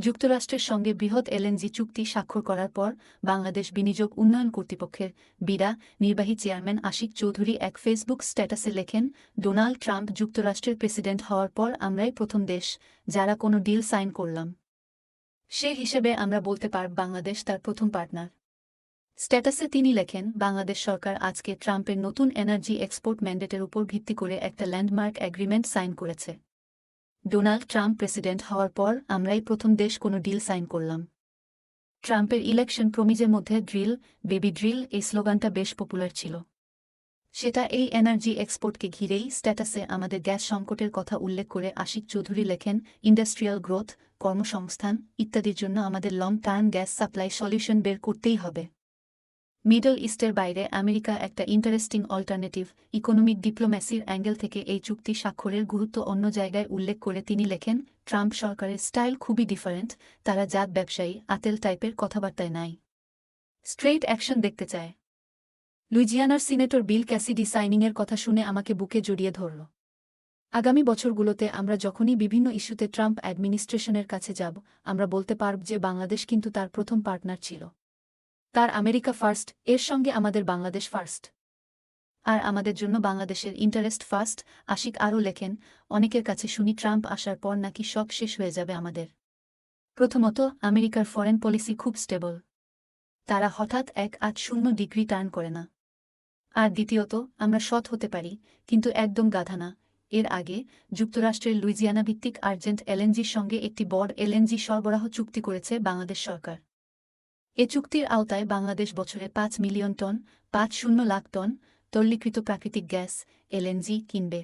যুক্তরাষ্ট্রের সঙ্গে বৃহৎ এলএনজি চুক্তি স্বাক্ষর করার পর বাংলাদেশ বিনিয়োগ উন্নয়ন কর্তৃপক্ষের বিডা নির্বাহী চেয়ারম্যান আশিক চৌধুরী এক ফেসবুক স্ট্যাটাসে লেখেন, ডোনাল্ড ট্রাম্প যুক্তরাষ্ট্রের প্রেসিডেন্ট হওয়ার পর আমরাই প্রথম দেশ যারা কোনো ডিল সাইন করলাম। সে হিসেবে আমরা বলতে পারব বাংলাদেশ তার প্রথম পার্টনার। স্ট্যাটাসে তিনি লেখেন, বাংলাদেশ সরকার আজকে ট্রাম্পের নতুন এনার্জি এক্সপোর্ট ম্যান্ডেটের উপর ভিত্তি করে একটা ল্যান্ডমার্ক অ্যাগ্রিমেন্ট সাইন করেছে। ডোনাল্ড ট্রাম্প প্রেসিডেন্ট হওয়ার পর আমরাই প্রথম দেশ কোনো ডিল সাইন করলাম। ট্রাম্পের ইলেকশন প্রমিজের মধ্যে ড্রিল, বেবি ড্রিল এই স্লোগানটা বেশ পপুলার ছিল। সেটা এই এনার্জি এক্সপোর্টকে ঘিরেই স্ট্যাটাসে আমাদের গ্যাস সংকটের কথা উল্লেখ করে আশিক চৌধুরী লেখেন, ইন্ডাস্ট্রিয়াল গ্রোথ, কর্মসংস্থান ইত্যাদির জন্য আমাদের long term gas supply solution বের করতেই হবে। মিডল ইস্টের বাইরে আমেরিকা একটা ইন্টারেস্টিং অল্টারনেটিভ, ইকোনমিক ডিপ্লোম্যাসির অ্যাঙ্গেল থেকে এই চুক্তি স্বাক্ষরের গুরুত্ব অন্য জায়গায় উল্লেখ করে তিনি লেখেন, ট্রাম্প সরকারের স্টাইল খুবই ডিফারেন্ট, তারা জাত ব্যবসায়ী, আতেল টাইপের কথাবার্তায় নাই। স্ট্রেইট অ্যাকশন দেখতে চায়। লুইজিয়ানার সিনেটর বিল ক্যাসিডি সাইনিংয়ের কথা শুনে আমাকে বুকে জড়িয়ে ধরল। আগামী বছরগুলোতে আমরা যখনই বিভিন্ন ইস্যুতে ট্রাম্প অ্যাডমিনিস্ট্রেশনের কাছে যাব, আমরা বলতে পারব যে বাংলাদেশ কিন্তু তার প্রথম পার্টনার ছিল। তার আমেরিকা ফার্স্ট, এর সঙ্গে আমাদের বাংলাদেশ ফার্স্ট। আর আমাদের জন্য বাংলাদেশের ইন্টারেস্ট ফার্স্ট, আশিক আরও লেখেন, অনেকের কাছে শুনি ট্রাম্প আসার পর নাকি শখ শেষ হয়ে যাবে আমাদের। প্রথমত, আমেরিকার ফরেন পলিসি খুব স্টেবল। তারা হঠাৎ এক আট শূন্য ডিগ্রি টার্ন করে না। আর দ্বিতীয়ত, আমরা সৎ হতে পারি, কিন্তু একদম গাধা না। এর আগে, যুক্তরাষ্ট্রের লুইজিয়ানা ভিত্তিক আর্জেন্ট এলএনজির সঙ্গে একটি বড় এলএনজি সরবরাহ চুক্তি করেছে বাংলাদেশ সরকার। এ চুক্তির আওতায় বাংলাদেশ বছরে পাঁচ মিলিয়ন টন, পাঁচ শূন্য লাখ টন তরলীকৃত প্রাকৃতিক গ্যাস, এলএনজি কিনবে।